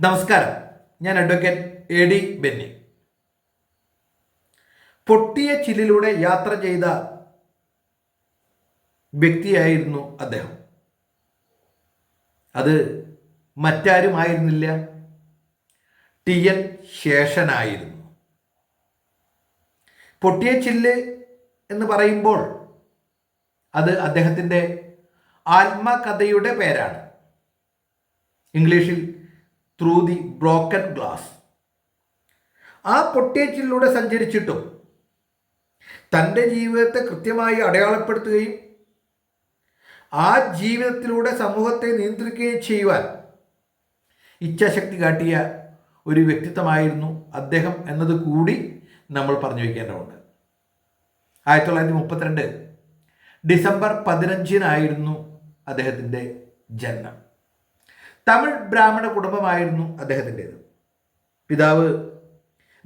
നമസ്കാരം. ഞാൻ advocate A D Benny. പൊട്ടിയ ചില്ലിലൂടെ യാത്ര ചെയ്ത വ്യക്തിയായിരുന്നു അദ്ദേഹം. അത് മറ്റാരുമായിരുന്നില്ല? ടി എൻ ശേഷനായിരുന്നു. പൊട്ടിയ ചില്ല് എന്ന് പറയുമ്പോൾ അത് അദ്ദേഹത്തിന്റെ ആത്മകഥയുടെ പേരാണ്. ഇംഗ്ലീഷിൽ ത്രൂ ദി ബ്രോക്കൺ ഗ്ലാസ് ആ പൊട്ടിയ ചില്ലിലൂടെ സഞ്ചരിച്ചിട്ടും തന്റെ ജീവിതത്തെ കൃത്യമായി അടയാളപ്പെടുത്തുകയും ആ ജീവിതത്തിലൂടെ സമൂഹത്തെ നിയന്ത്രിക്കുകയും ചെയ്യുവാൻ ഇച്ഛാശക്തി കാട്ടിയ ഒരു വ്യക്തിത്വമായിരുന്നു അദ്ദേഹം എന്നത് കൂടി നമ്മൾ പറഞ്ഞു വയ്ക്കേണ്ടതുണ്ട്. ആയിരത്തി തൊള്ളായിരത്തി മുപ്പത്തിരണ്ട് ഡിസംബർ പതിനഞ്ചിനായിരുന്നു അദ്ദേഹത്തിന്റെ ജനനം. തമിഴ് ബ്രാഹ്മണ കുടുംബമായിരുന്നു അദ്ദേഹത്തിന്റേത്. പിതാവ്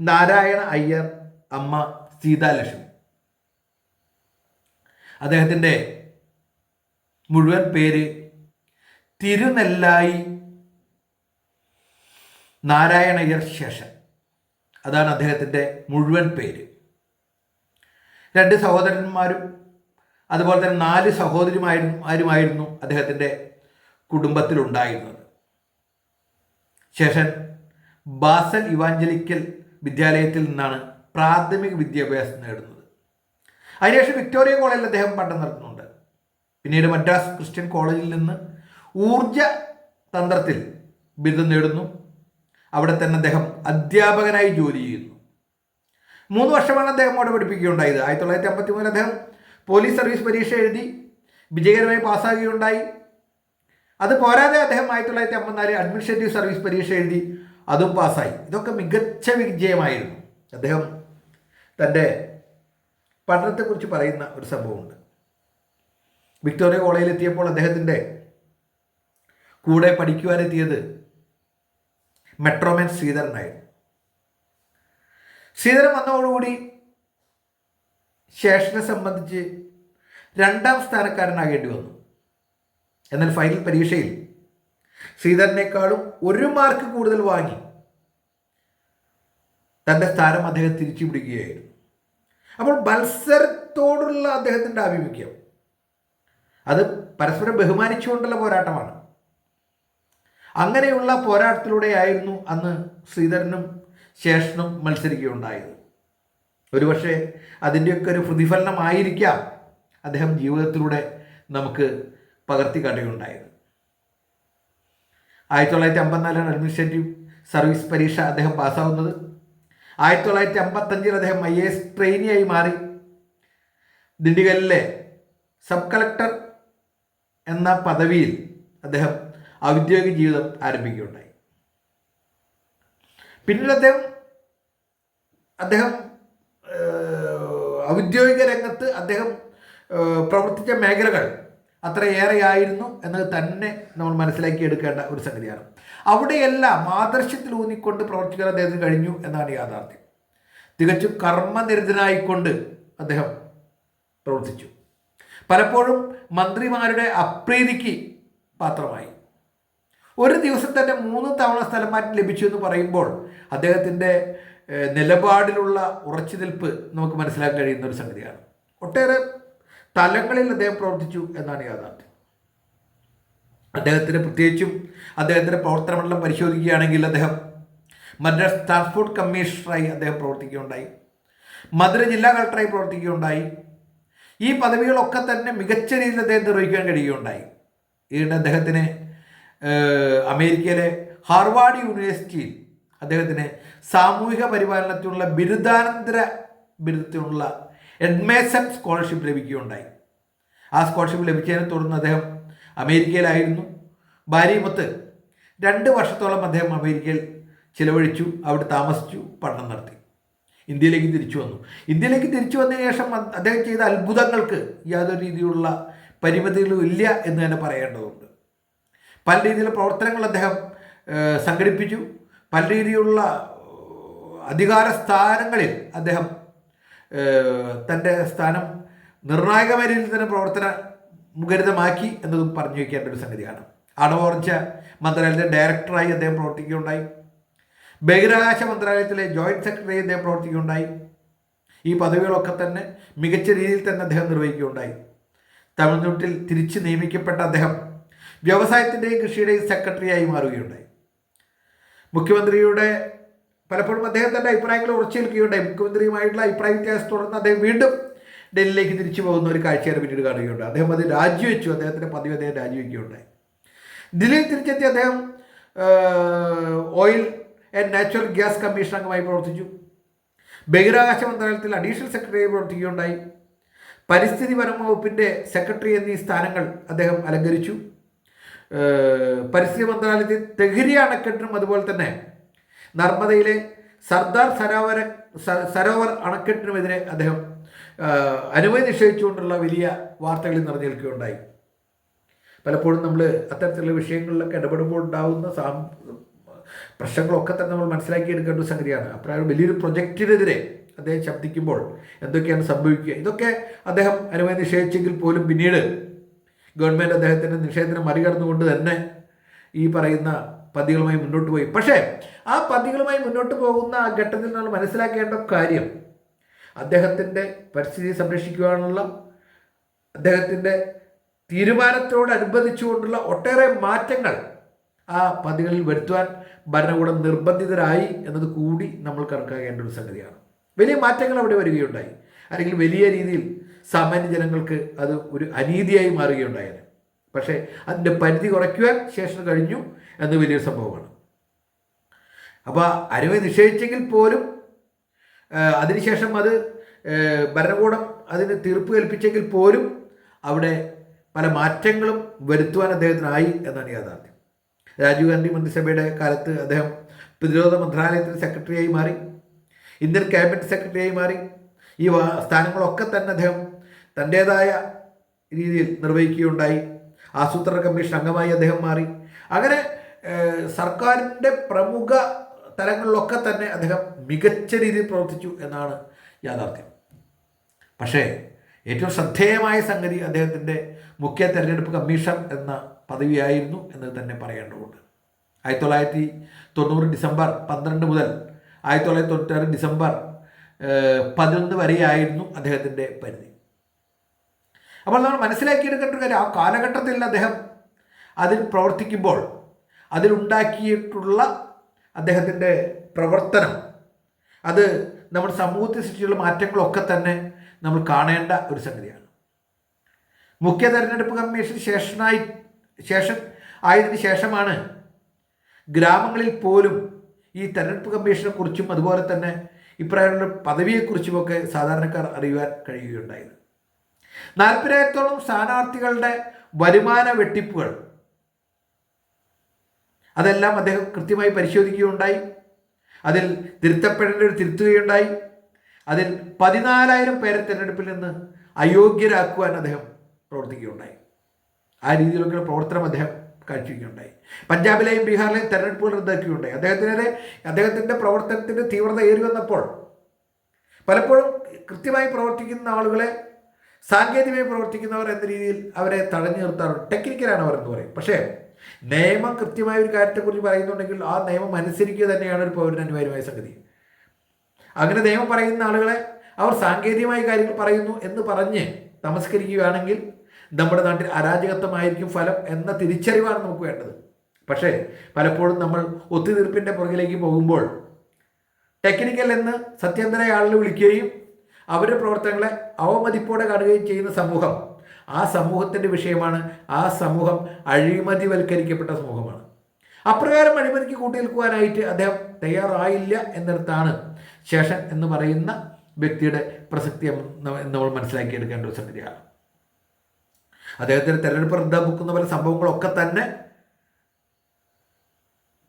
നാരായണ അയ്യർ അമ്മ സീതാലക്ഷ്മി. അദ്ദേഹത്തിന്റെ മുഴുവൻ പേര് തിരുനെല്ലായി നാരായണയ്യർ ശേഷൻ. അതാണ് അദ്ദേഹത്തിന്റെ മുഴുവൻ പേര്. രണ്ട് സഹോദരന്മാരും അതുപോലെ തന്നെ നാല് സഹോദരിമാരുമാരുമായിരുന്നു അദ്ദേഹത്തിന്റെ കുടുംബത്തിലുണ്ടായിരുന്നത്. ശേഷൻ ബാസൽ ഇവാഞ്ചലിക്കൽ വിദ്യാലയത്തിൽ നിന്നാണ് പ്രാഥമിക വിദ്യാഭ്യാസം നേടുന്നത്. അതിനുശേഷം വിക്ടോറിയ കോളേജിൽ അദ്ദേഹം പഠനം നടത്തുന്നുണ്ട്. പിന്നീട് മദ്രാസ് ക്രിസ്ത്യൻ കോളേജിൽ നിന്ന് ഊർജ തന്ത്രത്തിൽ ബിരുദം നേടുന്നു. അവിടെ തന്നെ അദ്ദേഹം അധ്യാപകനായി ജോലി ചെയ്യുന്നു. മൂന്ന് വർഷമാണ് അദ്ദേഹം അവിടെ പഠിപ്പിക്കുകയുണ്ടായത്. ആയിരത്തി തൊള്ളായിരത്തി അമ്പത്തി മൂന്നിൽ അദ്ദേഹം പോലീസ് സർവീസ് പരീക്ഷ എഴുതി വിജയകരമായി പാസ്സാകുകയുണ്ടായി. അത് പോരാതെ അദ്ദേഹം ആയിരത്തി തൊള്ളായിരത്തി അമ്പത്തിനാല് അഡ്മിനിസ്ട്രേറ്റീവ് സർവീസ് പരീക്ഷ എഴുതി അതും പാസ്സായി. ഇതൊക്കെ മികച്ച വിജയമായിരുന്നു. അദ്ദേഹം തന്റെ പഠനത്തെക്കുറിച്ച് പറയുന്ന ഒരു സംഭവമുണ്ട്. വിക്ടോറിയ കോളേജിൽ എത്തിയപ്പോൾ അദ്ദേഹത്തിന്റെ കൂടെ പഠിക്കുവാനെത്തിയത് മെട്രോമാൻ ശ്രീധരനായിരുന്നു. ശ്രീധരൻ വന്നതോടുകൂടി ശേഷനെ സംബന്ധിച്ച് രണ്ടാം സ്ഥാനക്കാരനാകേണ്ടി വന്നു. എന്നാൽ ഫൈനൽ പരീക്ഷയിൽ ശ്രീധരനേക്കാളും ഒരു മാർക്ക് കൂടുതൽ വാങ്ങി തന്റെ സ്ഥാനം അദ്ദേഹം തിരിച്ചു പിടിക്കുകയായിരുന്നു അപ്പോൾ മത്സരത്തോടുള്ള അദ്ദേഹത്തിന്റെ ആഭിമുഖ്യം. അത് പരസ്പരം ബഹുമാനിച്ചുകൊണ്ടുള്ള പോരാട്ടമാണ്. അങ്ങനെയുള്ള പോരാട്ടത്തിലൂടെയായിരുന്നു അന്ന് ശ്രീധരനും ശേഷനും മത്സരിക്കുകയുണ്ടായത്. ഒരുപക്ഷെ അതിന്റെയൊക്കെ ഒരു പ്രതിഫലനമായിരിക്കാം അദ്ദേഹം ജീവിതത്തിലൂടെ നമുക്ക് പകർത്തി കാട്ടുകയുണ്ടായത് ആയിരത്തി തൊള്ളായിരത്തി അമ്പത്തിനാലാണ് അഡ്മിനിസ്ട്രേറ്റീവ് സർവീസ് പരീക്ഷ അദ്ദേഹം പാസ്സാവുന്നത്. ആയിരത്തി തൊള്ളായിരത്തി അമ്പത്തഞ്ചിൽ അദ്ദേഹം ഐ എ എസ് ട്രെയിനിയായി മാറി. ദിണ്ടിഗലിലെ സബ് കളക്ടർ എന്ന പദവിയിൽ അദ്ദേഹം ഔദ്യോഗിക ജീവിതം ആരംഭിക്കുകയുണ്ടായി. പിന്നീട് അദ്ദേഹം അദ്ദേഹം ഔദ്യോഗിക രംഗത്ത് അദ്ദേഹം പ്രവർത്തിച്ച മേഖലകൾ അത്രയേറെയായിരുന്നു എന്നത് തന്നെ നമ്മൾ മനസ്സിലാക്കി എടുക്കേണ്ട ഒരു സംഗതിയാണ്. അവിടെയെല്ലാം ആദർശത്തിൽ ഊന്നിക്കൊണ്ട് പ്രവർത്തിക്കാൻ അദ്ദേഹത്തിന് കഴിഞ്ഞു എന്നാണ് യാഥാർത്ഥ്യം. തികച്ചും കർമ്മനിരതനായിക്കൊണ്ട് അദ്ദേഹം പ്രവർത്തിച്ചു. പലപ്പോഴും മന്ത്രിമാരുടെ അപ്രീതിക്ക് പാത്രമായി. ഒരു ദിവസം തന്നെ മൂന്ന് തവണ സ്ഥലം മാറ്റം ലഭിച്ചു എന്ന് പറയുമ്പോൾ അദ്ദേഹത്തിന്റെ നിലപാടിലുള്ള ഉറച്ചു നിൽപ്പ് നമുക്ക് മനസ്സിലാക്കാൻ കഴിയുന്ന ഒരു സംഗതിയാണ്. ഒട്ടേറെ തലങ്ങളിൽ അദ്ദേഹം പ്രവർത്തിച്ചു എന്നാണ് യാഥാർത്ഥ്യം. അദ്ദേഹത്തിന് പ്രത്യേകിച്ചും അദ്ദേഹത്തിന്റെ പ്രവർത്തന മണ്ഡലം പരിശോധിക്കുകയാണെങ്കിൽ അദ്ദേഹം മദ്രാസ് ട്രാൻസ്പോർട്ട് കമ്മീഷണറായി അദ്ദേഹം പ്രവർത്തിക്കുകയുണ്ടായി. മധുര ജില്ലാ കളക്ടറായി പ്രവർത്തിക്കുകയുണ്ടായി. ഈ പദവികളൊക്കെ തന്നെ മികച്ച രീതിയിൽ അദ്ദേഹം നിർവഹിക്കാൻ കഴിയുകയുണ്ടായി. ഇതിന് അദ്ദേഹത്തിന് അമേരിക്കയിലെ ഹാർവാർഡ് യൂണിവേഴ്സിറ്റിയിൽ അദ്ദേഹത്തിന് സാമൂഹിക പരിപാലനത്തിനുള്ള ബിരുദാനന്തര ബിരുദത്തിനുള്ള എഡ്മേസൺ സ്കോളർഷിപ്പ് ലഭിക്കുകയുണ്ടായി. ആ സ്കോളർഷിപ്പ് ലഭിച്ചതിനെ തുടർന്ന് അദ്ദേഹം അമേരിക്കയിലായിരുന്നു. ഭാര്യയുമൊത്ത് രണ്ട് വർഷത്തോളം അദ്ദേഹം അമേരിക്കയിൽ ചിലവഴിച്ചു അവിടെ താമസിച്ചു പഠനം നടത്തി. ഇന്ത്യയിലേക്ക് തിരിച്ചു വന്നു. ഇന്ത്യയിലേക്ക് തിരിച്ചു വന്നതിന് ശേഷം അദ്ദേഹം ചെയ്ത അത്ഭുതങ്ങൾക്ക് യാതൊരു രീതിയിലുള്ള പരിമിതികളും ഇല്ല എന്ന് തന്നെ പറയേണ്ടതുണ്ട്. പല രീതിയിലുള്ള പ്രവർത്തനങ്ങൾ അദ്ദേഹം സംഘടിപ്പിച്ചു. പല രീതിയിലുള്ള അധികാര സ്ഥാനങ്ങളിൽ അദ്ദേഹം തന്റെ സ്ഥാനം നിർണായകമായ രീതിയിൽ തന്നെ പ്രവർത്തന മുഖരിതമാക്കി എന്നതും പറഞ്ഞു വയ്ക്കേണ്ട ഒരു സംഗതിയാണ് അണുവർജ മന്ത്രാലയത്തിലെ ഡയറക്ടറായി അദ്ദേഹം പ്രവർത്തിക്കുകയുണ്ടായി. ബഹിരാകാശ മന്ത്രാലയത്തിലെ ജോയിന്റ് സെക്രട്ടറി അദ്ദേഹം പ്രവർത്തിക്കുകയുണ്ടായി. ഈ പദവികളൊക്കെ തന്നെ മികച്ച രീതിയിൽ തന്നെ അദ്ദേഹം നിർവഹിക്കുകയുണ്ടായി. തമിഴ്നാട്ടിൽ തിരിച്ച് നിയമിക്കപ്പെട്ട അദ്ദേഹം വ്യവസായത്തിന്റെയും കൃഷിയുടെയും സെക്രട്ടറിയായി മാറുകയുണ്ടായി. മുഖ്യമന്ത്രിയുടെ പലപ്പോഴും അദ്ദേഹം തന്റെ അഭിപ്രായങ്ങൾ ഉറച്ചു നിൽക്കുകയുണ്ടായി. മുഖ്യമന്ത്രിയുമായിട്ടുള്ള അഭിപ്രായ വ്യത്യാസം തുടർന്ന് അദ്ദേഹം വീണ്ടും ഡൽഹിയിലേക്ക് തിരിച്ചു പോകുന്ന ഒരു കാഴ്ചയാണ് പിന്നീട് കാണുകയുണ്ട് അദ്ദേഹം അത് രാജിവെച്ചു. അദ്ദേഹത്തിന്റെ പദവി അദ്ദേഹം രാജിവെക്കുകയുണ്ടായി. ദില്ലിയിൽ തിരിച്ചെത്തി അദ്ദേഹം oil and natural gas commission അംഗമായി പ്രവർത്തിച്ചു. ബഹിരാകാശ മന്ത്രാലയത്തിൽ അഡീഷണൽ സെക്രട്ടറിയായി പ്രവർത്തിക്കുകയുണ്ടായി. പരിസ്ഥിതി വനം വകുപ്പിന്റെ സെക്രട്ടറി എന്നീ സ്ഥാനങ്ങൾ അദ്ദേഹം അലങ്കരിച്ചു. പരിസ്ഥിതി മന്ത്രാലയത്തിൽ തെഹരി അണക്കെട്ടിനും അതുപോലെ തന്നെ നർമ്മദയിലെ സർദാർ സരോവര സരോവർ അണക്കെട്ടിനുമെതിരെ അദ്ദേഹം അനുമതി നിഷേധിച്ചുകൊണ്ടുള്ള വലിയ വാർത്തകളിൽ നിറഞ്ഞു നിൽക്കുകയുണ്ടായി പലപ്പോഴും നമ്മൾ അത്തരത്തിലുള്ള വിഷയങ്ങളിലൊക്കെ ഇടപെടുമ്പോൾ ഉണ്ടാകുന്ന സാ പ്രശ്നങ്ങളൊക്കെ തന്നെ നമ്മൾ മനസ്സിലാക്കിയെടുക്കേണ്ട ഒരു സംഗതിയാണ്. അപ്രായം വലിയൊരു പ്രൊജക്റ്റിനെതിരെ അദ്ദേഹം ശബ്ദിക്കുമ്പോൾ എന്തൊക്കെയാണ് സംഭവിക്കുക? ഇതൊക്കെ അദ്ദേഹം അനുമതി നിഷേധിച്ചെങ്കിൽ പോലും പിന്നീട് ഗവൺമെന്റ് അദ്ദേഹത്തിന്റെ നിഷേധനം മറികടന്നുകൊണ്ട് തന്നെ ഈ പറയുന്ന പദ്ധതികളുമായി മുന്നോട്ട് പോയി. പക്ഷേ ആ പദ്ധതികളുമായി മുന്നോട്ട് പോകുന്ന ആ ഘട്ടത്തിൽ നമ്മൾ മനസ്സിലാക്കേണ്ട കാര്യം അദ്ദേഹത്തിന്റെ പരിസ്ഥിതി സംരക്ഷിക്കുവാനുള്ള അദ്ദേഹത്തിന്റെ തീരുമാനത്തോടനുബന്ധിച്ചുകൊണ്ടുള്ള ഒട്ടേറെ മാറ്റങ്ങൾ ആ പദ്ധതികളിൽ വരുത്തുവാൻ ഭരണകൂടം നിർബന്ധിതരായി എന്നത് കൂടി നമ്മൾ കണക്കാക്കേണ്ട ഒരു സംഗതിയാണ്. വലിയ മാറ്റങ്ങൾ അവിടെ വരികയുണ്ടായി. അല്ലെങ്കിൽ വലിയ രീതിയിൽ സാമാന്യ ജനങ്ങൾക്ക് അത് ഒരു അനീതിയായി മാറുകയുണ്ടായത് പക്ഷേ അതിന്റെ പരിധി കുറയ്ക്കുവാൻ ശേഷം കഴിഞ്ഞു എന്ന് വലിയൊരു സംഭവമാണ്. അപ്പോൾ അരുവ നിഷേധിച്ചെങ്കിൽ പോലും അതിനുശേഷം അത് ഭരണകൂടം അതിന് തീർപ്പ് കൽപ്പിച്ചെങ്കിൽ പോലും അവിടെ പല മാറ്റങ്ങളും വരുത്തുവാൻ അദ്ദേഹത്തിനായി എന്നാണ് യാഥാർത്ഥ്യം. രാജീവ് ഗാന്ധി മന്ത്രിസഭയുടെ കാലത്ത് അദ്ദേഹം പ്രതിരോധ മന്ത്രാലയത്തിൽ സെക്രട്ടറിയായി മാറി ഇന്ത്യൻ ക്യാബിനറ്റ് സെക്രട്ടറിയായി മാറി ഈ സ്ഥാനങ്ങളൊക്കെ തന്നെ അദ്ദേഹം തന്റേതായ രീതിയിൽ നിർവഹിക്കുകയുണ്ടായി. ആസൂത്രണ കമ്മീഷൻ അംഗമായി അദ്ദേഹം മാറി. അങ്ങനെ സർക്കാരിന്റെ പ്രമുഖ തലങ്ങളിലൊക്കെ തന്നെ അദ്ദേഹം മികച്ച രീതിയിൽ പ്രവർത്തിച്ചു എന്നാണ് യാഥാർത്ഥ്യം. പക്ഷേ ഏറ്റവും ശ്രദ്ധേയമായ സംഗതി അദ്ദേഹത്തിന്റെ മുഖ്യ തെരഞ്ഞെടുപ്പ് കമ്മീഷൻ എന്ന പദവിയായിരുന്നു എന്ന് തന്നെ പറയേണ്ടതുണ്ട്. ആയിരത്തി തൊള്ളായിരത്തി തൊണ്ണൂറ് ഡിസംബർ പന്ത്രണ്ട് മുതൽ ആയിരത്തി തൊള്ളായിരത്തി തൊണ്ണൂറ്റാറ് ഡിസംബർ പതിനൊന്ന് വരെയായിരുന്നു അദ്ദേഹത്തിന്റെ പരിധി. അപ്പോൾ നമ്മൾ മനസ്സിലാക്കിയെടുക്കേണ്ട ഒരു കാര്യം ആ കാലഘട്ടത്തിൽ അദ്ദേഹം അതിൽ പ്രവർത്തിക്കുമ്പോൾ അതിലുണ്ടാക്കിയിട്ടുള്ള അദ്ദേഹത്തിന്റെ പ്രവർത്തനം അത് നമ്മുടെ സമൂഹത്തിൽ സൃഷ്ടിച്ചുള്ള മാറ്റങ്ങളൊക്കെ തന്നെ നമ്മൾ കാണേണ്ട ഒരു സംഗതിയാണ്. മുഖ്യ തെരഞ്ഞെടുപ്പ് കമ്മീഷൻ ശേഷനായി ശേഷൻ ആയതിനു ശേഷമാണ് ഗ്രാമങ്ങളിൽ പോലും ഈ തെരഞ്ഞെടുപ്പ് കമ്മീഷനെ കുറിച്ചും അതുപോലെ തന്നെ ഇപ്രായമുള്ള പദവിയെക്കുറിച്ചുമൊക്കെ സാധാരണക്കാർ അറിയുവാൻ കഴിയുകയുണ്ടായത്. നാൽപ്പതിനായിരത്തോളം സ്ഥാനാർത്ഥികളുടെ വരുമാന വെട്ടിപ്പുകൾ. അതെല്ലാം അദ്ദേഹം കൃത്യമായി പരിശോധിക്കുകയുണ്ടായി. അതിൽ തിരുത്തപ്പെടേണ്ട ഒരു തിരുത്തുകയുണ്ടായി. അതിൽ പതിനാലായിരം പേരെ തിരഞ്ഞെടുപ്പിൽ നിന്ന് അയോഗ്യരാക്കുവാൻ അദ്ദേഹം പ്രവർത്തിക്കുകയുണ്ടായി. ആ രീതിയിലൊക്കെ പ്രവർത്തനം അദ്ദേഹം കാഴ്ചവെക്കുകയുണ്ടായി. പഞ്ചാബിലെയും ബീഹാറിലെയും തെരഞ്ഞെടുപ്പുകൾ റദ്ദാക്കുകയുണ്ടായി. അദ്ദേഹത്തിനെതിരെ അദ്ദേഹത്തിന്റെ പ്രവർത്തനത്തിന്റെ തീവ്രത ഏറി വന്നപ്പോൾ പലപ്പോഴും കൃത്യമായി പ്രവർത്തിക്കുന്ന ആളുകളെ സാങ്കേതികമായി പ്രവർത്തിക്കുന്നവർ എന്ന രീതിയിൽ അവരെ തടഞ്ഞു നിർത്താറുണ്ട്. ടെക്നിക്കലാണ് അവർ എന്ന് പറയും. പക്ഷേ നിയമം കൃത്യമായ ഒരു കാര്യത്തെക്കുറിച്ച് പറയുന്നുണ്ടെങ്കിൽ ആ നിയമം അനുസരിക്കുക തന്നെയാണ് ഒരു പൗരന് അനിവാര്യമായ സംഗതി. അങ്ങനെ നിയമം പറയുന്ന ആളുകളെ അവർ സാങ്കേതികമായ കാര്യങ്ങൾ പറയുന്നു എന്ന് പറഞ്ഞ് നമസ്കരിക്കുകയാണെങ്കിൽ നമ്മുടെ നാട്ടിൽ അരാജകത്വമായിരിക്കും ഫലം എന്ന തിരിച്ചറിവാണ് നമുക്ക് വേണ്ടത്. പക്ഷേ പലപ്പോഴും നമ്മൾ ഒത്തുതീർപ്പിന്റെ പുറകിലേക്ക് പോകുമ്പോൾ ടെക്നിക്കൽ എന്ന് സത്യന്തര ആളുകൾ വിളിക്കുകയും അവരുടെ പ്രവർത്തനങ്ങളെ അവമതിപ്പോടെ കാണുകയും ചെയ്യുന്ന സമൂഹം. ആ സമൂഹത്തിന്റെ വിഷയമാണ് ആ സമൂഹം അഴിമതിവൽക്കരിക്കപ്പെട്ട സമൂഹമാണ്. അപ്രകാരം അഴിമതിക്ക് കൂട്ടിനിൽക്കുവാനായിട്ട് അദ്ദേഹം തയ്യാറായില്ല എന്നിടത്താണ് ശേഷൻ എന്ന് പറയുന്ന വ്യക്തിയുടെ പ്രസക്തി നമ്മൾ മനസ്സിലാക്കിയെടുക്കേണ്ട ഒരു സംഗതിയാണ് അദ്ദേഹത്തിന് തെരഞ്ഞെടുപ്പ് റദ്ദാക്കുന്ന പല സംഭവങ്ങളൊക്കെ തന്നെ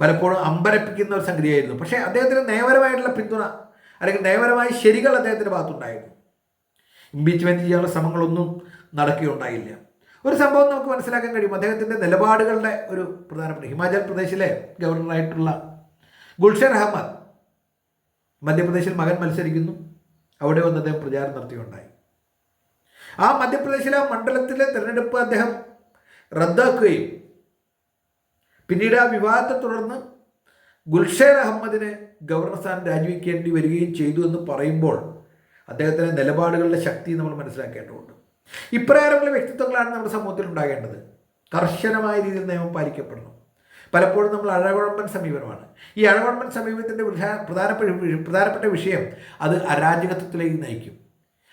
പലപ്പോഴും അമ്പരപ്പിക്കുന്ന ഒരു സംഗതിയായിരുന്നു. പക്ഷേ അദ്ദേഹത്തിന് നയപരമായിട്ടുള്ള പിന്തുണ അല്ലെങ്കിൽ നയപരമായ ശരികൾ അദ്ദേഹത്തിന്റെ ഭാഗത്തുണ്ടായിരുന്നു ഇംപീച്ച്മെന്റ് ചെയ്യാനുള്ള ശ്രമങ്ങളൊന്നും നടക്കുകയുണ്ടായില്ല. ഒരു സംഭവം നമുക്ക് മനസ്സിലാക്കാൻ കഴിയും. അദ്ദേഹത്തിന്റെ നിലപാടുകളുടെ ഒരു പ്രധാനപ്പെട്ട ഹിമാചൽ പ്രദേശിലെ ഗവർണറായിട്ടുള്ള ഗുൽഷൻ അഹമ്മദ് മധ്യപ്രദേശിൽ മകൻ മത്സരിക്കുന്നു. അവിടെ വന്ന് അദ്ദേഹം പ്രചാരണം നടത്തിയുണ്ടായി ആ മധ്യപ്രദേശിലെ മണ്ഡലത്തിലെ തിരഞ്ഞെടുപ്പ് അദ്ദേഹം റദ്ദാക്കുകയും പിന്നീട് ആ വിവാദത്തെ തുടർന്ന് ഗുൽഷേർ അഹമ്മദിനെ ഗവർണർ സ്ഥാനം രാജിവെക്കേണ്ടി വരികയും ചെയ്തു എന്ന് പറയുമ്പോൾ അദ്ദേഹത്തിന്റെ നിലപാടുകളുടെ ശക്തി നമ്മൾ മനസ്സിലാക്കേണ്ടതുണ്ട്. ഇപ്രകാരമുള്ള വ്യക്തിത്വങ്ങളാണ് നമ്മുടെ സമൂഹത്തിൽ ഉണ്ടാകേണ്ടത്. കർശനമായ രീതിയിൽ നിയമം പാലിക്കപ്പെടണം. പലപ്പോഴും നമ്മൾ അഴകുഴമ്പൻ സമീപനമാണ്. ഈ അഴകുഴമ്പൻ സമീപനത്തിന്റെ പ്രധാനപ്പെട്ട പ്രധാനപ്പെട്ട വിഷയം അത് അരാജകത്വത്തിലേക്ക് നയിക്കും.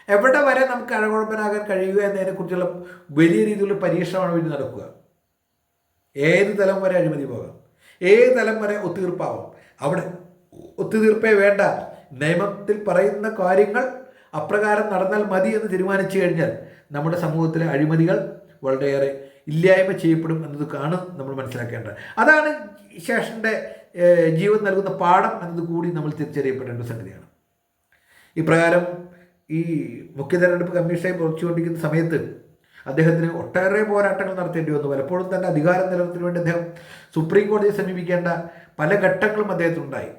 എവിടെ വരെ നമുക്ക് അഴകുഴമ്പനാകാൻ കഴിയുക എന്നതിനെക്കുറിച്ചുള്ള വലിയ രീതിയിലുള്ള പരീക്ഷണമാണ് വേണ്ടി നടക്കുക. ഏത് തലം വരെ അഴിമതി പോകാം? ഏത് തലം വരെ ഒത്തീർപ്പാവാം അവിടെ ഒത്തുതീർപ്പേ വേണ്ട. നിയമത്തിൽ പറയുന്ന കാര്യങ്ങൾ അപ്രകാരം നടന്നാൽ മതി എന്ന് തീരുമാനിച്ചു കഴിഞ്ഞാൽ നമ്മുടെ സമൂഹത്തിലെ അഴിമതികൾ വളരെയേറെ ഇല്ലായ്മ ചെയ്യപ്പെടും എന്നത് കാണും നമ്മൾ മനസ്സിലാക്കേണ്ടത്. അതാണ് ശേഷന്റെ ജീവൻ നൽകുന്ന പാഠം എന്നത് കൂടി നമ്മൾ തിരിച്ചറിയപ്പെടേണ്ട സംഗതിയാണ്. ഇപ്രകാരം ഈ മുഖ്യ തെരഞ്ഞെടുപ്പ് കമ്മീഷനായി പ്രവർത്തിച്ചുകൊണ്ടിരിക്കുന്ന സമയത്ത് അദ്ദേഹത്തിന് ഒട്ടേറെ പോരാട്ടങ്ങൾ നടത്തേണ്ടി വന്നു. പലപ്പോഴും തന്നെ അധികാര നിലനിർത്തിന് വേണ്ടി അദ്ദേഹം സുപ്രീം കോടതിയെ സമീപിക്കേണ്ട പല ഘട്ടങ്ങളും അദ്ദേഹത്തിനുണ്ടായി.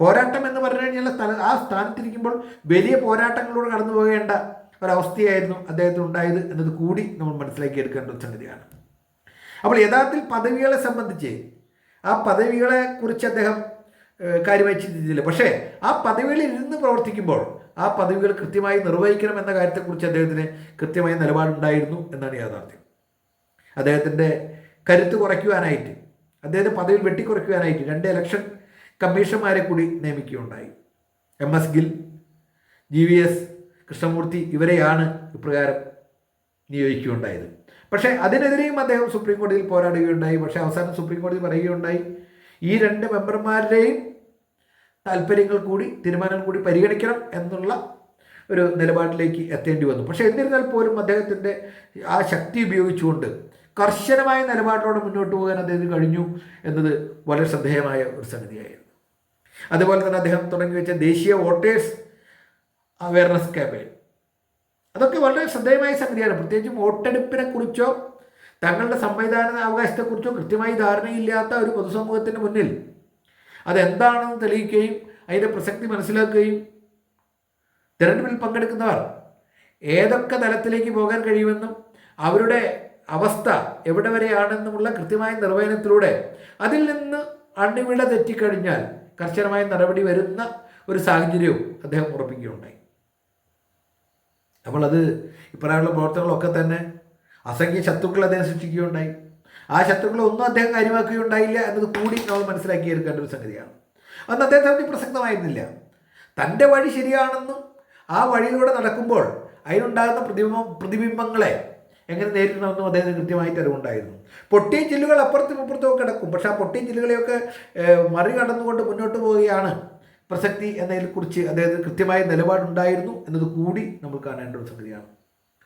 പോരാട്ടം എന്ന് പറഞ്ഞു കഴിഞ്ഞാൽ സ്ഥല ആ സ്ഥാനത്തിരിക്കുമ്പോൾ വലിയ പോരാട്ടങ്ങളിലൂടെ കടന്നു പോകേണ്ട ഒരവസ്ഥയായിരുന്നു അദ്ദേഹത്തിന് ഉണ്ടായത് എന്നത് കൂടി നമ്മൾ മനസ്സിലാക്കി എടുക്കേണ്ട ഒരു സംഗതിയാണ്. അപ്പോൾ യഥാർത്ഥത്തിൽ പദവികളെ സംബന്ധിച്ച് ആ പദവികളെ കുറിച്ച് അദ്ദേഹം കാര്യമായി ചിന്തിച്ചില്ല പക്ഷേ ആ പദവികളിൽ ഇരുന്ന് പ്രവർത്തിക്കുമ്പോൾ ആ പദവികൾ കൃത്യമായി നിർവഹിക്കണം എന്ന കാര്യത്തെക്കുറിച്ച് അദ്ദേഹത്തിന് കൃത്യമായ നിലപാടുണ്ടായിരുന്നു എന്നാണ് യാഥാർത്ഥ്യം. അദ്ദേഹത്തിന്റെ കരുത്ത് കുറയ്ക്കുവാനായിട്ട് അദ്ദേഹത്തെ പദവിയിൽ വെട്ടിക്കുറയ്ക്കുവാനായിട്ട് രണ്ട് ഇലക്ഷൻ കമ്മീഷന്മാരെ കൂടി നിയമിക്കുകയുണ്ടായി. M S Gill G V S Krishnamurthy ഇവരെയാണ് ഇപ്രകാരം നിയോഗിക്കുകയുണ്ടായത്. പക്ഷേ അതിനെതിരെയും അദ്ദേഹം സുപ്രീം കോടതിയിൽ പോരാടുകയുണ്ടായി. പക്ഷേ അവസാനം സുപ്രീം കോടതി പറയുകയുണ്ടായി. ഈ രണ്ട് മെമ്പർമാരുടെയും താല്പര്യങ്ങൾ കൂടി തീരുമാനങ്ങൾ കൂടി പരിഗണിക്കണം എന്നുള്ള ഒരു നിലപാടിലേക്ക് എത്തേണ്ടി വന്നു. പക്ഷേ എന്നിരുന്നാൽ പോലും അദ്ദേഹത്തിന്റെ ആ ശക്തി ഉപയോഗിച്ചുകൊണ്ട് കർശനമായ നിലപാടിലൂടെ മുന്നോട്ട് പോകാൻ അദ്ദേഹത്തിന് കഴിഞ്ഞു എന്നത് വളരെ ശ്രദ്ധേയമായ ഒരു സംഗതിയായിരുന്നു. അതുപോലെ തന്നെ അദ്ദേഹം തുടങ്ങി വെച്ച ദേശീയ വോട്ടേഴ്സ് അവയർനെസ് ക്യാമ്പയിൻ അതൊക്കെ വളരെ ശ്രദ്ധേയമായ സംഗതിയാണ്. പ്രത്യേകിച്ച് വോട്ടെടുപ്പിനെ കുറിച്ചോ തങ്ങളുടെ സംവിധാന അവകാശത്തെക്കുറിച്ചോ കൃത്യമായി ധാരണയില്ലാത്ത ഒരു പൊതുസമൂഹത്തിന് മുന്നിൽ അതെന്താണെന്ന് തെളിയിക്കുകയും അതിന്റെ പ്രസക്തി മനസ്സിലാക്കുകയും തിരഞ്ഞെടുപ്പിൽ പങ്കെടുക്കുന്നവർ ഏതൊക്കെ തലത്തിലേക്ക് പോകാൻ കഴിയുമെന്നും അവരുടെ അവസ്ഥ എവിടെ വരെയാണെന്നുമുള്ള കൃത്യമായ നിർവചനത്തിലൂടെ അതിൽ നിന്ന് അണിവിട തെറ്റിക്കഴിഞ്ഞാൽ കർശനമായ നടപടി വരുന്ന ഒരു സാഹചര്യവും അദ്ദേഹം ഉറപ്പിക്കുകയുണ്ടായി. അത് ഇപ്രകാരമുള്ള പ്രവർത്തനങ്ങളൊക്കെ തന്നെ അസംഖ്യ ശത്രുക്കൾ അദ്ദേഹം സൃഷ്ടിക്കുകയുണ്ടായി. ആ ശത്രുക്കളെ ഒന്നും അദ്ദേഹം കാര്യമാക്കുകയുണ്ടായില്ല എന്നത് കൂടി നമ്മൾ മനസ്സിലാക്കിയെടുക്കേണ്ട ഒരു സംഗതിയാണ്. അന്ന് അദ്ദേഹത്തെ സംബന്ധിച്ച് പ്രസക്തമായിരുന്നില്ല. തന്റെ വഴി ശരിയാണെന്നും ആ വഴിയിലൂടെ നടക്കുമ്പോൾ അതിനുണ്ടാകുന്ന പ്രതിബിംബ പ്രതിബിംബങ്ങളെ എങ്ങനെ നേരിടണമെന്നും അദ്ദേഹത്തിന് കൃത്യമായിട്ട് അറിവുണ്ടായിരുന്നു. പൊട്ടിയ ചില്ലുകൾ അപ്പുറത്തും ഇപ്പുറത്തും കിടക്കും. പക്ഷേ ആ പൊട്ടിയ ചില്ലുകളെയൊക്കെ മറികടന്നുകൊണ്ട് മുന്നോട്ട് പോവുകയാണ് പ്രസക്തി എന്നതിനെക്കുറിച്ച് അദ്ദേഹത്തിന് കൃത്യമായ നിലപാടുണ്ടായിരുന്നു എന്നത് കൂടി നമ്മൾ കാണേണ്ട ഒരു സംഗതിയാണ്.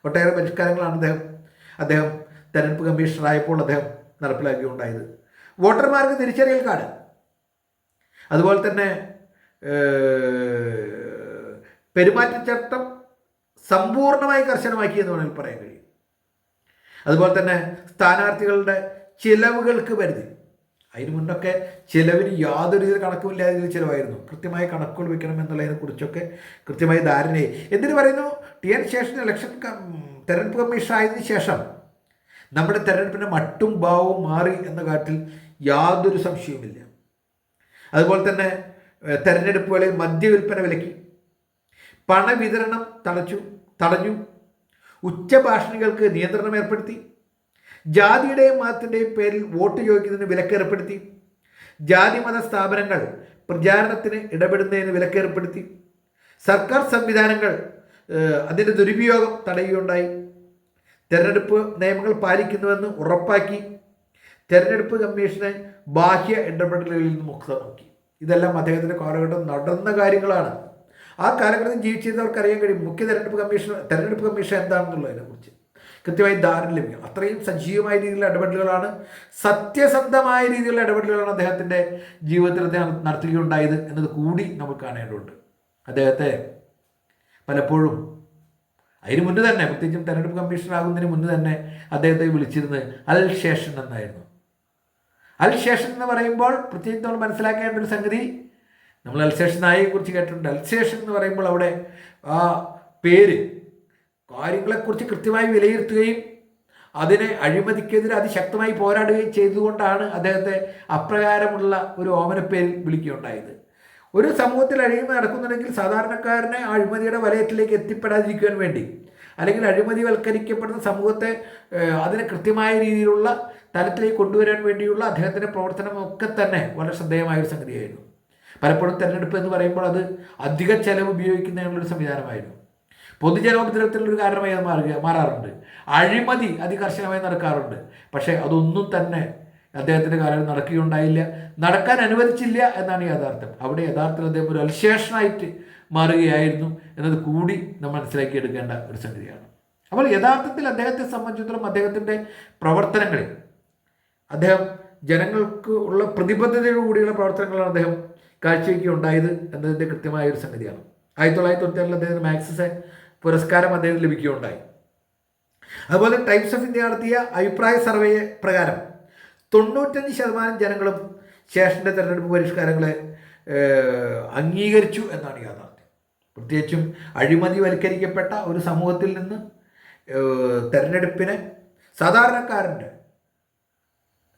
ഒട്ടേറെ പരിഷ്കാരങ്ങളാണ് അദ്ദേഹം അദ്ദേഹം തെരഞ്ഞെടുപ്പ് കമ്മീഷണറായപ്പോൾ അദ്ദേഹം നടപ്പിലാക്കിയുണ്ടായത്. വോട്ടർമാർക്ക് തിരിച്ചറിയൽ കാർഡ്. അതുപോലെ തന്നെ പെരുമാറ്റച്ചട്ടം സമ്പൂർണമായി കർശനമാക്കി എന്ന് വേണമെങ്കിൽ പറയാൻ കഴിയും. അതുപോലെ തന്നെ സ്ഥാനാർത്ഥികളുടെ ചിലവുകൾക്ക് പരിധി. അതിന് മുന്നൊക്കെ ചിലവിന് യാതൊരു ഇതിൽ കണക്കുമില്ലാതെ ചിലവായിരുന്നു. കൃത്യമായി കണക്കുകൾ വെക്കണം എന്നുള്ളതിനെ കുറിച്ചൊക്കെ കൃത്യമായി ധാരണയായി. എന്തിനു പറയുന്നു ടി എൻ ശേഷൻ ഇലക്ഷൻ തെരഞ്ഞെടുപ്പ് കമ്മീഷൻ ആയതിനു ശേഷം നമ്മുടെ തെരഞ്ഞെടുപ്പിന്റെ മട്ടും ഭാവവും മാറി എന്ന കാര്യത്തിൽ യാതൊരു സംശയവുമില്ല. അതുപോലെ തന്നെ തെരഞ്ഞെടുപ്പുകളിൽ മദ്യവിൽപ്പന വിലക്കി. പണവിതരണം തടച്ചു തടഞ്ഞു. ഉച്ചഭാഷണികൾക്ക് നിയന്ത്രണം ഏർപ്പെടുത്തി. ജാതിയുടെയും മതത്തിന്റെയും പേരിൽ വോട്ട് ചോദിക്കുന്നതിന് വിലക്കേർപ്പെടുത്തി. ജാതി മത സ്ഥാപനങ്ങൾ പ്രചാരണത്തിന് ഇടപെടുന്നതിന് വിലക്കേർപ്പെടുത്തി. സർക്കാർ സംവിധാനങ്ങൾ അതിന്റെ ദുരുപയോഗം തടയുകയുണ്ടായി. തെരഞ്ഞെടുപ്പ് നിയമങ്ങൾ പാലിക്കുന്നുവെന്ന് ഉറപ്പാക്കി. തെരഞ്ഞെടുപ്പ് കമ്മീഷനെ ബാഹ്യ ഇടപെടലുകളിൽ നിന്ന് മുക്തമാക്കി. ഇതെല്ലാം അദ്ദേഹത്തിന്റെ കാലഘട്ടം നടന്ന കാര്യങ്ങളാണ്. ആ കാലഘട്ടത്തിൽ ജീവിച്ചിരുന്നവർക്ക് അറിയാൻ കഴിയും മുഖ്യ തെരഞ്ഞെടുപ്പ് കമ്മീഷൻ തെരഞ്ഞെടുപ്പ് കമ്മീഷൻ എന്താണെന്നുള്ളതിനെക്കുറിച്ച് കൃത്യമായി ധാരണ ലഭിക്കും അത്രയും സജീവമായ രീതിയിലുള്ള ഇടപെടലുകളാണ് സത്യസന്ധമായ രീതിയിലുള്ള ഇടപെടലുകളാണ് അദ്ദേഹത്തിന്റെ ജീവിതത്തിൽ അദ്ദേഹം നടത്തുകയുണ്ടായത് എന്നത് കൂടി നമ്മൾ കാണേണ്ടതുണ്ട്. അദ്ദേഹത്തെ പലപ്പോഴും അതിന് മുന്നേ തന്നെ പ്രത്യേകിച്ചും തെരഞ്ഞെടുപ്പ് കമ്മീഷൻ ആകുന്നതിന് മുന്നേ തന്നെ അദ്ദേഹത്തെ വിളിച്ചിരുന്നത് അൽ ശേഷൻ എന്നായിരുന്നു. അൽ ശേഷൻ എന്ന് പറയുമ്പോൾ പ്രത്യേകിച്ച് നമ്മൾ മനസ്സിലാക്കേണ്ട ഒരു സംഗതി നമ്മൾ അൽസേഷൻ നായയെ കുറിച്ച് കേട്ടിട്ടുണ്ട്. അൽസേഷൻ എന്ന് പറയുമ്പോൾ അവിടെ ആ പേര് കാര്യങ്ങളെക്കുറിച്ച് കൃത്യമായി വിലയിരുത്തുകയും അതിനെ അഴിമതിക്കെതിരെ അതിശക്തമായി പോരാടുകയും ചെയ്തുകൊണ്ടാണ് അദ്ദേഹത്തെ അപ്രകാരമുള്ള ഒരു ഓമനപ്പേരിൽ വിളിക്കുകയുണ്ടായത്. ഒരു സമൂഹത്തിൽ അഴിമതി നടക്കുന്നുണ്ടെങ്കിൽ സാധാരണക്കാരനെ അഴിമതിയുടെ വലയത്തിലേക്ക് എത്തിപ്പെടാതിരിക്കുവാൻ വേണ്ടി അല്ലെങ്കിൽ അഴിമതിവൽക്കരിക്കപ്പെടുന്ന സമൂഹത്തെ അതിന് കൃത്യമായ രീതിയിലുള്ള തലത്തിലേക്ക് കൊണ്ടുവരാൻ വേണ്ടിയുള്ള അദ്ദേഹത്തിന്റെ പ്രവർത്തനമൊക്കെ തന്നെ വളരെ ശ്രദ്ധേയമായ ഒരു സംഗതിയായിരുന്നു. പലപ്പോഴും തെരഞ്ഞെടുപ്പ് എന്ന് പറയുമ്പോൾ അത് അധിക ചെലവ് ഉപയോഗിക്കുന്നതിനുള്ളൊരു സംവിധാനമായിരുന്നു. പൊതുജനോപദ്രവത്തിനുള്ളൊരു കാരണമായി അത് മാറുക മാറാറുണ്ട്. അഴിമതി അതികർശനമായി നടക്കാറുണ്ട്. പക്ഷേ അതൊന്നും തന്നെ അദ്ദേഹത്തിന്റെ കാലം നടക്കുകയുണ്ടായില്ല. നടക്കാൻ അനുവദിച്ചില്ല എന്നാണ് യാഥാർത്ഥ്യം. അവിടെ യഥാർത്ഥത്തിൽ അദ്ദേഹം ഒരു അൽശേഷനായിട്ട് മാറുകയായിരുന്നു എന്നത് കൂടി നമ്മൾ മനസ്സിലാക്കിയെടുക്കേണ്ട ഒരു സംഗതിയാണ്. അപ്പോൾ യഥാർത്ഥത്തിൽ അദ്ദേഹത്തെ സംബന്ധിച്ചിടത്തോളം അദ്ദേഹത്തിന്റെ പ്രവർത്തനങ്ങളിൽ അദ്ദേഹം ജനങ്ങൾക്ക് ഉള്ള പ്രതിബദ്ധതയോടുകൂടിയുള്ള പ്രവർത്തനങ്ങളാണ് അദ്ദേഹം കാഴ്ചവെക്കുകയുണ്ടായത് എന്നതിന്റെ കൃത്യമായ ഒരു സംഗതിയാണ്. ആയിരത്തി തൊള്ളായിരത്തി തൊണ്ണൂറ്റി അദ്ദേഹത്തിന് മാക്സസ് പുരസ്കാരം അദ്ദേഹത്തിന് ലഭിക്കുകയുണ്ടായി. അതുപോലെ ടൈംസ് ഓഫ് ഇന്ത്യ നടത്തിയ അഭിപ്രായ സർവേ പ്രകാരം തൊണ്ണൂറ്റഞ്ച് ശതമാനം ജനങ്ങളും ശേഷന്റെ തെരഞ്ഞെടുപ്പ് പരിഷ്കാരങ്ങളെ അംഗീകരിച്ചു എന്നാണ് യാഥാർത്ഥ്യം. പ്രത്യേകിച്ചും അഴിമതിവൽക്കരിക്കപ്പെട്ട ഒരു സമൂഹത്തിൽ നിന്ന് തെരഞ്ഞെടുപ്പിനെ സാധാരണക്കാരന്റെ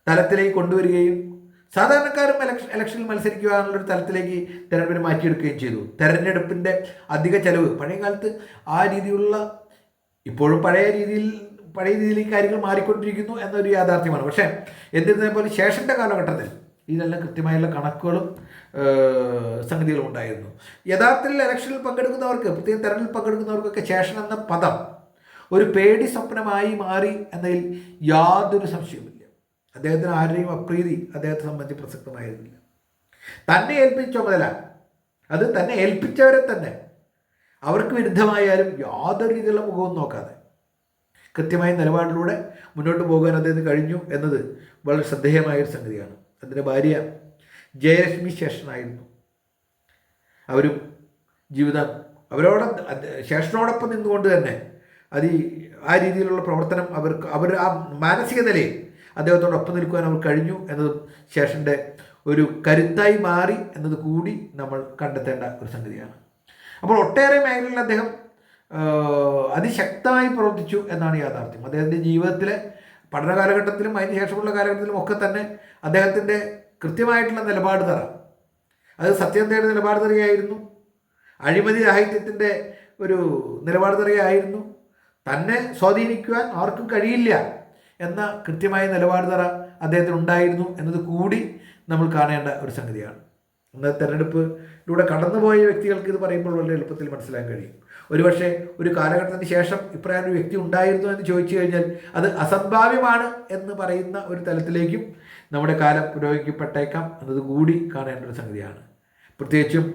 തലത്തിലേക്ക് കൊണ്ടുവരികയും സാധാരണക്കാരും ഇലക്ഷൻ ഇലക്ഷനിൽ മത്സരിക്കുവാനുള്ളൊരു തലത്തിലേക്ക് തെരഞ്ഞെടുപ്പിനെ മാറ്റിയെടുക്കുകയും ചെയ്തു. തെരഞ്ഞെടുപ്പിന്റെ അധിക ചെലവ് പഴയ കാലത്ത് ആ രീതിയിലുള്ള ഇപ്പോഴും പഴയ രീതിയിൽ പഴയ രീതിയിൽ ഈ കാര്യങ്ങൾ മാറിക്കൊണ്ടിരിക്കുന്നു എന്നൊരു യാഥാർത്ഥ്യമാണ്. പക്ഷേ എന്നിരുന്നാൽ പോലും ശേഷന്റെ കാലഘട്ടത്തിൽ ഇതെല്ലാം കൃത്യമായുള്ള കണക്കുകളും സംഗതികളും ഉണ്ടായിരുന്നു. യഥാർത്ഥത്തിൽ ഇലക്ഷനിൽ പങ്കെടുക്കുന്നവർക്ക് പ്രത്യേകം തെരഞ്ഞെടുപ്പിൽ പങ്കെടുക്കുന്നവർക്കൊക്കെ ശേഷൻ എന്ന പദം ഒരു പേടി സ്വപ്നമായി മാറി എന്നതിൽ യാതൊരു സംശയവുമില്ല. അദ്ദേഹത്തിന് ആരുടെയും അപ്രീതി അദ്ദേഹത്തെ സംബന്ധിച്ച് പ്രസക്തമായിരുന്നില്ല. തന്നെ ഏൽപ്പിച്ച ചുമതല അത് തന്നെ ഏൽപ്പിച്ചവരെ തന്നെ. അവർക്ക് വിരുദ്ധമായാലും യാതൊരു രീതിയിലുള്ള മുഖവും നോക്കാതെ കൃത്യമായ നിലപാടിലൂടെ മുന്നോട്ട് പോകാൻ അദ്ദേഹത്തിന് കഴിഞ്ഞു എന്നത് വളരെ ശ്രദ്ധേയമായ ഒരു സംഗതിയാണ്. അതിന്റെ ഭാര്യ ജയലക്ഷ്മി ശേഷനായിരുന്നു. അവരും ജീവിതം അവരോട് ശേഷനോടൊപ്പം നിന്നുകൊണ്ട് തന്നെ അത് ആ രീതിയിലുള്ള പ്രവർത്തനം അവർക്ക് അവർ ആ മാനസിക നിലയിൽ അദ്ദേഹത്തോടൊപ്പം നിൽക്കുവാൻ അവർ കഴിഞ്ഞു എന്നതും ശേഷന്റെ ഒരു കരുത്തായി മാറി എന്നത് കൂടി നമ്മൾ കണ്ടെത്തേണ്ട ഒരു സംഗതിയാണ്. അപ്പോൾ ഒട്ടേറെ മേഖലകളിൽ അദ്ദേഹം അതിശക്തമായി പ്രവർത്തിച്ചു എന്നാണ് യാഥാർത്ഥ്യം. അദ്ദേഹത്തിന്റെ ജീവിതത്തിലെ പഠന കാലഘട്ടത്തിലും അതിന് ശേഷമുള്ള കാലഘട്ടത്തിലും ഒക്കെ തന്നെ അദ്ദേഹത്തിന്റെ കൃത്യമായിട്ടുള്ള നിലപാട് തറ. അത് സത്യന്തയുടെ നിലപാട് തറയായിരുന്നു. അഴിമതി സാഹിത്യത്തിന്റെ ഒരു നിലപാട് തറയായിരുന്നു. തന്നെ സ്വാധീനിക്കുവാൻ ആർക്കും കഴിയില്ല. എന്ന കൃത്യമായ നിലപാട് തറ അദ്ദേഹത്തിന് ഉണ്ടായിരുന്നു എന്നത് കൂടി നമ്മൾ കാണേണ്ട ഒരു സംഗതിയാണ്. ഇന്ന് തെരഞ്ഞെടുപ്പിലൂടെ കടന്നുപോയ വ്യക്തികൾക്ക് ഇത് പറയുമ്പോൾ വളരെ എളുപ്പത്തിൽ മനസ്സിലാക്കാൻ കഴിയും. ഒരുപക്ഷെ ഒരു കാലഘട്ടത്തിന് ശേഷം ഇപ്രകാരം ഒരു വ്യക്തി ഉണ്ടായിരുന്നു എന്ന് ചോദിച്ചു കഴിഞ്ഞാൽ അത് അസംഭാവ്യമാണ് എന്ന് പറയുന്ന ഒരു തലത്തിലേക്കും നമ്മുടെ കാലം പുരോഗമിക്കപ്പെട്ടേക്കാം എന്നത് കൂടി കാണേണ്ട ഒരു സംഗതിയാണ്. പ്രത്യേകിച്ചും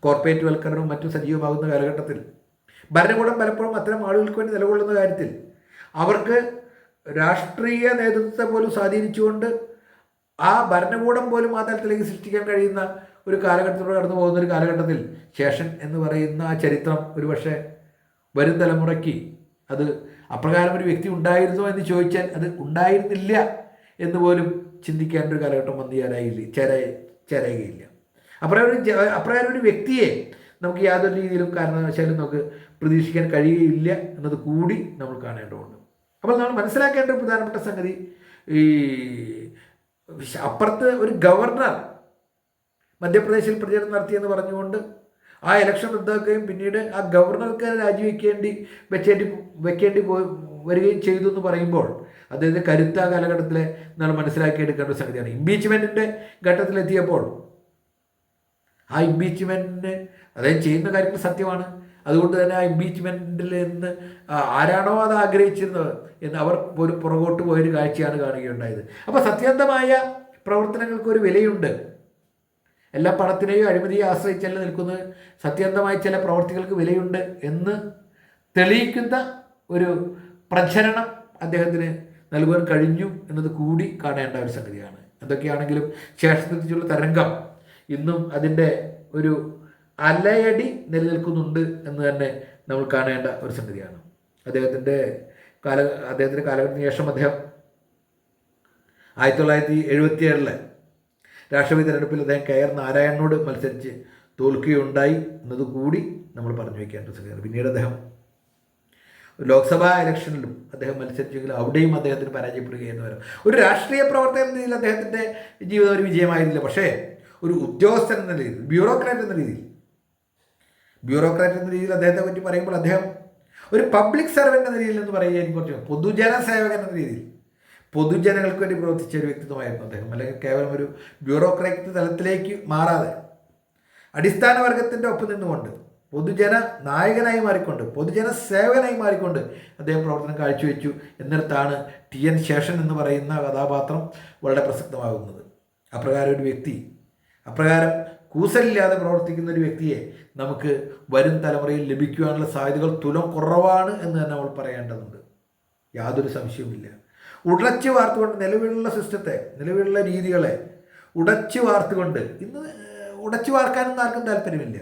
കോർപ്പറേറ്റ് വൽക്കരണവും മറ്റും സജീവമാകുന്ന കാലഘട്ടത്തിൽ ഭരണകൂടം പലപ്പോഴും അത്തരം ആളുകൾക്ക് വേണ്ടി നിലകൊള്ളുന്ന കാര്യത്തിൽ അവർക്ക് രാഷ്ട്രീയ നേതൃത്വത്തെ പോലും സ്വാധീനിച്ചുകൊണ്ട് ആ ഭരണകൂടം പോലും ആ തലത്തിലേക്ക് സൃഷ്ടിക്കാൻ കഴിയുന്ന ഒരു കാലഘട്ടത്തിലൂടെ കടന്നു പോകുന്ന ഒരു കാലഘട്ടത്തിൽ ശേഷൻ എന്ന് പറയുന്ന ആ ചരിത്രം ഒരുപക്ഷെ വരും തലമുറയ്ക്ക് അത് അപ്രകാരം ഒരു വ്യക്തി ഉണ്ടായിരുന്നോ എന്ന് ചോദിച്ചാൽ അത് ഉണ്ടായിരുന്നില്ല എന്ന് പോലും ചിന്തിക്കേണ്ട ഒരു കാലഘട്ടം വന്നു ചേരായില്ല ചേരാ ചേരുകയില്ല അപ്രകാരം ഒരു അപ്രകാരം ഒരു വ്യക്തിയെ നമുക്ക് യാതൊരു രീതിയിലും കാരണവശാലും നമുക്ക് പ്രതീക്ഷിക്കാൻ കഴിയുകയില്ല എന്നത് കൂടി നമ്മൾ കാണേണ്ടതുണ്ട്. അപ്പോൾ നമ്മൾ മനസ്സിലാക്കേണ്ട ഒരു പ്രധാനപ്പെട്ട സംഗതി ഈ അപ്പുറത്ത് ഒരു ഗവർണർ മധ്യപ്രദേശിൽ പ്രചരണം നടത്തിയെന്ന് പറഞ്ഞുകൊണ്ട് ആ ഇലക്ഷൻ റദ്ദാക്കുകയും പിന്നീട് ആ ഗവർണർക്ക് രാജിവെക്കേണ്ടി വെച്ചേണ്ടി വെക്കേണ്ടി പോയി വരികയും ചെയ്തു എന്ന് പറയുമ്പോൾ അദ്ദേഹത്തെ കരുത്ത കാലഘട്ടത്തിലെ നമ്മൾ മനസ്സിലാക്കിയെടുക്കേണ്ട ഒരു സംഗതിയാണ്. ഇമ്പീച്ച്മെന്റിന്റെ ഘട്ടത്തിലെത്തിയപ്പോൾ ആ ഇമ്പീച്ച്മെന്റിന് അദ്ദേഹം ചെയ്യുന്ന കാര്യങ്ങൾ സത്യമാണ്. അതുകൊണ്ട് തന്നെ ആ ഇമ്പീച്ച്മെന്റിൽ നിന്ന് ആരാണോ അത് ആഗ്രഹിച്ചിരുന്നത് എന്ന് അവർ ഒരു പുറകോട്ട് പോയൊരു കാഴ്ചയാണ് കാണുകയുണ്ടായത്. അപ്പോൾ സത്യന്തമായ പ്രവർത്തനങ്ങൾക്ക് ഒരു വിലയുണ്ട്. എല്ലാ പണത്തിനെയും അഴിമതിയെ ആശ്രയിച്ചല്ല നിൽക്കുന്നത്? സത്യന്തമായ ചില പ്രവർത്തികൾക്ക് വിലയുണ്ട് എന്ന് തെളിയിക്കുന്ന ഒരു പ്രചരണം അദ്ദേഹത്തിന് നൽകുവാൻ കഴിഞ്ഞു എന്നത് കൂടി കാണേണ്ട ഒരു സംഗതിയാണ്. എന്തൊക്കെയാണെങ്കിലും ശേഷത്തെത്തിച്ചുള്ള തരംഗം ഇന്നും അതിന്റെ ഒരു അലയടി നിലനിൽക്കുന്നുണ്ട് എന്ന് തന്നെ നമ്മൾ കാണേണ്ട ഒരു സംഗതിയാണ്. അദ്ദേഹത്തിന്റെ കാല അദ്ദേഹത്തിന്റെ കാലഘട്ടത്തിന് ശേഷം അദ്ദേഹം ആയിരത്തി തൊള്ളായിരത്തി എഴുപത്തി ഏഴിൽ രാഷ്ട്രപതി തെരഞ്ഞെടുപ്പിൽ അദ്ദേഹം കെ ആർ നാരായണനോട് മത്സരിച്ച് തോൽക്കുകയുണ്ടായി എന്നതുകൂടി നമ്മൾ പറഞ്ഞു വയ്ക്കേണ്ട സംഗതിയാണ്. പിന്നീട് അദ്ദേഹം ലോക്സഭാ ഇലക്ഷനിലും അദ്ദേഹം മത്സരിച്ചെങ്കിലും അവിടെയും അദ്ദേഹത്തിന് പരാജയപ്പെടുകയെന്ന് വരും. ഒരു രാഷ്ട്രീയ പ്രവർത്തകൻ എന്ന രീതിയിൽ അദ്ദേഹത്തിന്റെ ജീവിതം ഒരു വിജയമായിരുന്നില്ല. പക്ഷേ ഒരു ഉദ്യോഗസ്ഥൻ എന്ന രീതിയിൽ ബ്യൂറോക്രാറ്റ് എന്ന രീതിയിൽ ബ്യൂറോക്രാറ്റ് എന്ന രീതിയിൽ അദ്ദേഹത്തെ പറ്റി പറയുമ്പോൾ അദ്ദേഹം ഒരു പബ്ലിക് സർവന്റ് എന്ന രീതിയിൽ എന്ന് പറയുക എനിക്ക് കുറച്ച് പൊതുജന സേവകൻ എന്ന രീതിയിൽ. പൊതുജനങ്ങൾക്ക് വേണ്ടി പ്രവർത്തിച്ച ഒരു വ്യക്തിത്വമായിരുന്നു അദ്ദേഹം. അല്ലെങ്കിൽ കേവലം ഒരു ബ്യൂറോക്രാറ്റ് തലത്തിലേക്ക് മാറാതെ അടിസ്ഥാന വർഗത്തിന്റെ ഒപ്പം നിന്നുകൊണ്ട് പൊതുജന നായകനായി മാറിക്കൊണ്ട് പൊതുജന സേവകനായി മാറിക്കൊണ്ട് അദ്ദേഹം പ്രവർത്തനം കാഴ്ചവെച്ചു എന്നിടത്താണ് ടി എൻ ശേഷൻ എന്ന് പറയുന്ന കഥാപാത്രം വളരെ പ്രസക്തമാകുന്നത്. അപ്രകാരം ഒരു വ്യക്തി അപ്രകാരം കൂസലില്ലാതെ പ്രവർത്തിക്കുന്ന ഒരു വ്യക്തിയെ നമുക്ക് വരും തലമുറയിൽ ലഭിക്കുവാനുള്ള സാധ്യതകൾ തുലം കുറവാണ് എന്ന് തന്നെ നമ്മൾ പറയേണ്ടതുണ്ട്. യാതൊരു സംശയവുമില്ല. ഉടച്ചു വാർത്തുകൊണ്ട് നിലവിലുള്ള സിസ്റ്റത്തെ നിലവിലുള്ള രീതികളെ ഉടച്ചു വാർത്തുകൊണ്ട് ഇന്ന് ഉടച്ചു വാർക്കാനൊന്നും ആർക്കും താല്പര്യമില്ല.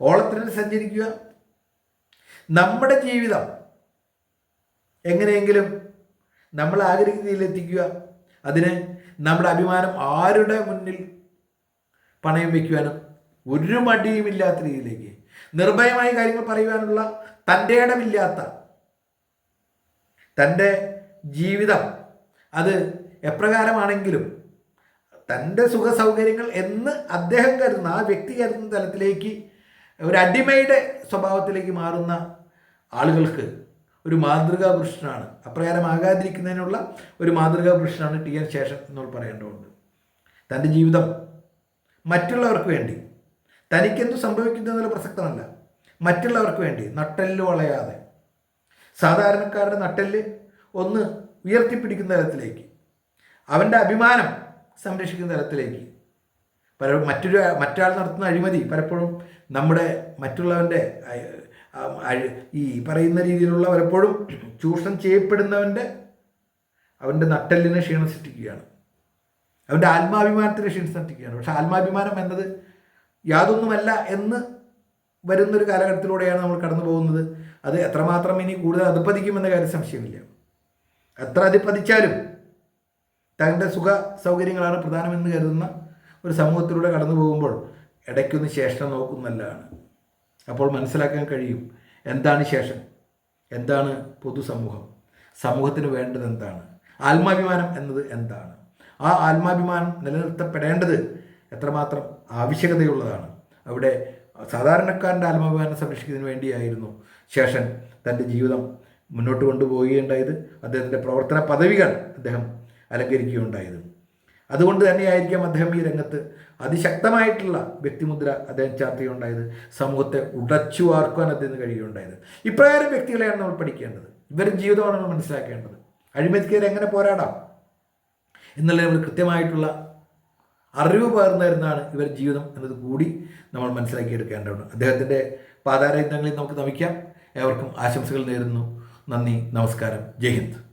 ഓളത്തിന് സഞ്ചരിക്കുക. നമ്മുടെ ജീവിതം എങ്ങനെയെങ്കിലും നമ്മൾ ആഗ്രഹിക്കുന്നതിൽ എത്തിക്കുക അതിന് നമ്മുടെ അഭിമാനം ആരുടെ മുന്നിൽ പണയം വയ്ക്കുവാനും ഒരു മടിയുമില്ലാത്ത രീതിയിലേക്ക് നിർഭയമായ കാര്യങ്ങൾ പറയുവാനുള്ള തന്റെ ഇടമില്ലാത്ത തന്റെ ജീവിതം അത് എപ്രകാരമാണെങ്കിലും തന്റെ സുഖ സൗകര്യങ്ങൾ എന്ന് അദ്ദേഹം കരുതുന്ന ആ വ്യക്തി കരുതുന്ന തലത്തിലേക്ക് ഒരു അടിമയുടെ സ്വഭാവത്തിലേക്ക് മാറുന്ന ആളുകൾക്ക് ഒരു മാതൃകാ പുരുഷനാണ്. അപ്രകാരമാകാതിരിക്കുന്നതിനുള്ള ഒരു മാതൃകാ പുരുഷനാണ് ടി എൻ ശേഷൻ എന്ന് പറയേണ്ടതുണ്ട്. തന്റെ ജീവിതം മറ്റുള്ളവർക്ക് വേണ്ടി. തനിക്കെന്തു സംഭവിക്കുന്നു എന്നുള്ള പ്രസക്തമല്ല. മറ്റുള്ളവർക്ക് വേണ്ടി നട്ടെല്ല് വളയാതെ. സാധാരണക്കാരുടെ നട്ടെല്ല് ഒന്ന് ഉയർത്തിപ്പിടിക്കുന്ന തരത്തിലേക്ക് അവന്റെ അഭിമാനം സംരക്ഷിക്കുന്ന തരത്തിലേക്ക് പല മറ്റൊരു മറ്റാൾ നടത്തുന്ന അഴിമതി പലപ്പോഴും നമ്മുടെ മറ്റുള്ളവന്റെ ഈ പറയുന്ന രീതിയിലുള്ള പലപ്പോഴും ചൂഷണം ചെയ്യപ്പെടുന്നവന്റെ അവന്റെ നട്ടെല്ലിനെ ക്ഷീണം സൃഷ്ടിക്കുകയാണ്. അവന്റെ ആത്മാഭിമാനത്തിന് ക്ഷീണം സൃഷ്ടിക്കുകയാണ്. പക്ഷെ ആത്മാഭിമാനം എന്നത് യാതൊന്നുമല്ല എന്ന് വരുന്നൊരു കാലഘട്ടത്തിലൂടെയാണ് നമ്മൾ കടന്നു പോകുന്നത്. അത് എത്രമാത്രം ഇനി കൂടുതൽ അധപ്പതിക്കുമെന്ന കാര്യം സംശയമില്ല. എത്ര അധിപ്പതിച്ചാലും തന്റെ സുഖ സൗകര്യങ്ങളാണ് പ്രധാനമെന്ന് കരുതുന്ന ഒരു സമൂഹത്തിലൂടെ കടന്നു പോകുമ്പോൾ ഇടയ്ക്കൊന്ന് ശേഷം നോക്കുന്നല്ലാണ് അപ്പോൾ മനസ്സിലാക്കാൻ കഴിയും എന്താണ് ശേഷം? എന്താണ് പൊതുസമൂഹം? സമൂഹത്തിന് വേണ്ടത് എന്താണ്? ആത്മാഭിമാനം എന്നത് എന്താണ്? ആ ആത്മാഭിമാനം നിലനിർത്തപ്പെടേണ്ടത് എത്രമാത്രം ആവശ്യകതയുള്ളതാണ്. അവിടെ സാധാരണക്കാരന്റെ ആത്മാഭിമാനം സംരക്ഷിക്കുന്നതിന് വേണ്ടിയായിരുന്നു ശേഷൻ തന്റെ ജീവിതം മുന്നോട്ട് കൊണ്ടുപോവുകയുണ്ടായത്. അദ്ദേഹത്തിന്റെ പ്രവർത്തന പദവികൾ അദ്ദേഹം അലങ്കരിക്കുകയുണ്ടായത്. അതുകൊണ്ട് തന്നെയായിരിക്കാം അദ്ദേഹം ഈ രംഗത്ത് അതിശക്തമായിട്ടുള്ള വ്യക്തിമുദ്ര അദ്ദേഹം ചാർത്തുകയുണ്ടായത് സമൂഹത്തെ ഉടച്ചു വാർക്കുവാൻ അദ്ദേഹത്തിന് കഴിയുകയുണ്ടായത്. ഇപ്രകാരം വ്യക്തികളെയാണ് നമ്മൾ പഠിക്കേണ്ടത്. ഇവരുടെ ജീവിതമാണ് നമ്മൾ മനസ്സിലാക്കേണ്ടത്. അഴിമതിക്കെതിരെ എങ്ങനെ പോരാടാം? എന്നുള്ള നമ്മൾ കൃത്യമായിട്ടുള്ള അറിവ് പകർന്നായിരുന്നതാണ് ഇവർ ജീവിതം എന്നത് കൂടി നമ്മൾ മനസ്സിലാക്കിയെടുക്കേണ്ടതാണ് അദ്ദേഹത്തിന്റെ പാതാരയുദ്ധങ്ങളിൽ നമുക്ക് നമിക്കാം. ഏവർക്കും ആശംസകൾ നേരുന്നു. നന്ദി നമസ്കാരം. ജയ് ഹിന്ദ്.